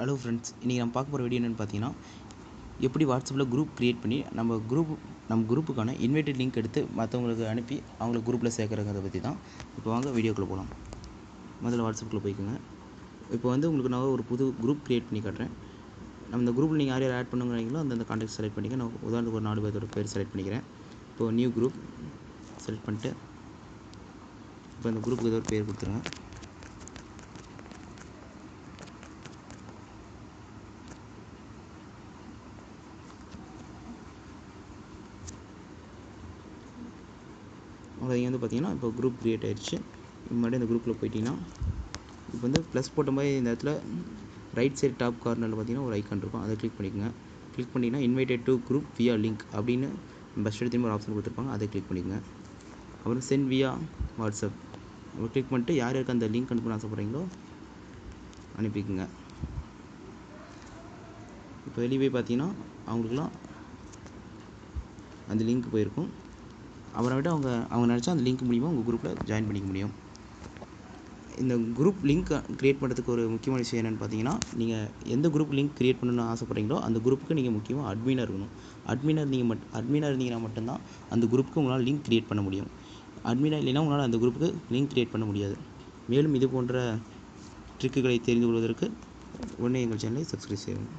Hello friends இன்றைக்கி நம்ம பார்க்க போகிற வீடியோ என்னென்னு பார்த்தீங்கன்னா எப்படி வாட்ஸ்அப்பில் குரூப் க்ரியேட் பண்ணி நம்ம குரூப் நம்ம குரூப்புக்கான இன்வைட்டட் லிங்க் எடுத்து மற்றவங்களுக்கு அனுப்பி அவங்கள குரூப்பில் சேர்க்குறத பற்றி தான் இப்போ வாங்க வீடியோக்குள்ளே போகலாம் முதல்ல வாட்ஸ்அப்பில் போய்க்குங்க. இப்போ வந்து உங்களுக்கு நான் ஒரு புது குரூப் க்ரியேட் பண்ணி காட்டுறேன். நம்ம இந்த குரூப்பில் நீங்கள் யார் யார் ஆட் பண்ணுங்கிறீங்களோ அந்தந்த கான்டாக்ட் செலக்ட் பண்ணிக்க நான் உதாரணத்துக்கு ஒரு நாலு பேர்த்தோட பேர் செலக்ட் பண்ணிக்கிறேன். இப்போது நியூ குரூப் செலக்ட் பண்ணிட்டு இப்போ அந்த குரூப்புக்கு ஏதோ ஒரு பேர் கொடுத்துருங்க. அவ்வளோ இங்கே வந்து பார்த்தீங்கன்னா இப்போ குரூப் க்ரியேட் ஆகிடுச்சு முன்னாடி அந்த குரூப்பில் போயிட்டீங்கன்னா இப்போ வந்து ப்ளஸ் போட்ட மாதிரி இந்த இடத்துல ரைட் சைடு டாப் கார்னரில் பார்த்தீங்கன்னா ஒரு ஐக்கான் இருக்கும். அதை கிளிக் பண்ணிக்கோங்க. கிளிக் பண்ணிங்கன்னா invited to group via link அப்படின்னு பெஸ்ட் எடுத்து ஒரு ஆப்ஷன் கொடுத்துருப்பாங்க. அதை கிளிக் பண்ணிக்கோங்க. அப்புறம் சென்ட் வியா வாட்ஸ்அப் அப்புறம் கிளிக் பண்ணிட்டு யார் யாருக்கு அந்த லிங்க் அனுப்பணும்னு ஆசைப்பட்றீங்களோ அனுப்பிக்குங்க. இப்போ வெளியே போய் பார்த்தீங்கன்னா அவங்களுக்குலாம் அந்த லிங்க் போயிருக்கும். அப்புறமேட்டு அவங்க அவங்க நினச்சா அந்த லிங்க் மூலிமா உங்கள் குரூப்பில் ஜாயின் பண்ணிக்க முடியும். இந்த குரூப் லிங்க் க்ரியேட் பண்ணுறதுக்கு ஒரு முக்கியமான விஷயம் என்னென்னு பார்த்தீங்கன்னா நீங்கள் எந்த குரூப் லிங்க் க்ரியேட் பண்ணணும்னு ஆசைப்பட்றீங்களோ அந்த குரூப்புக்கு நீங்கள் முக்கியமாக அட்மினாக இருக்கணும். அட்மினாக இருந்தீங்க மட் அட்மினாக இருந்தீங்கன்னா மட்டும்தான் அந்த குரூப்புக்கு உங்களால் லிங்க் க்ரியேட் பண்ண முடியும். அட்மினாக இல்லைன்னா உங்களால் அந்த குரூப்புக்கு லிங்க் க்ரியேட் பண்ண முடியாது. மேலும் இது போன்ற ட்ரிக்குகளை தெரிந்து கொள்வதற்கு உடனே எங்கள் சேனலை சப்ஸ்கிரைப் செய்யவும்.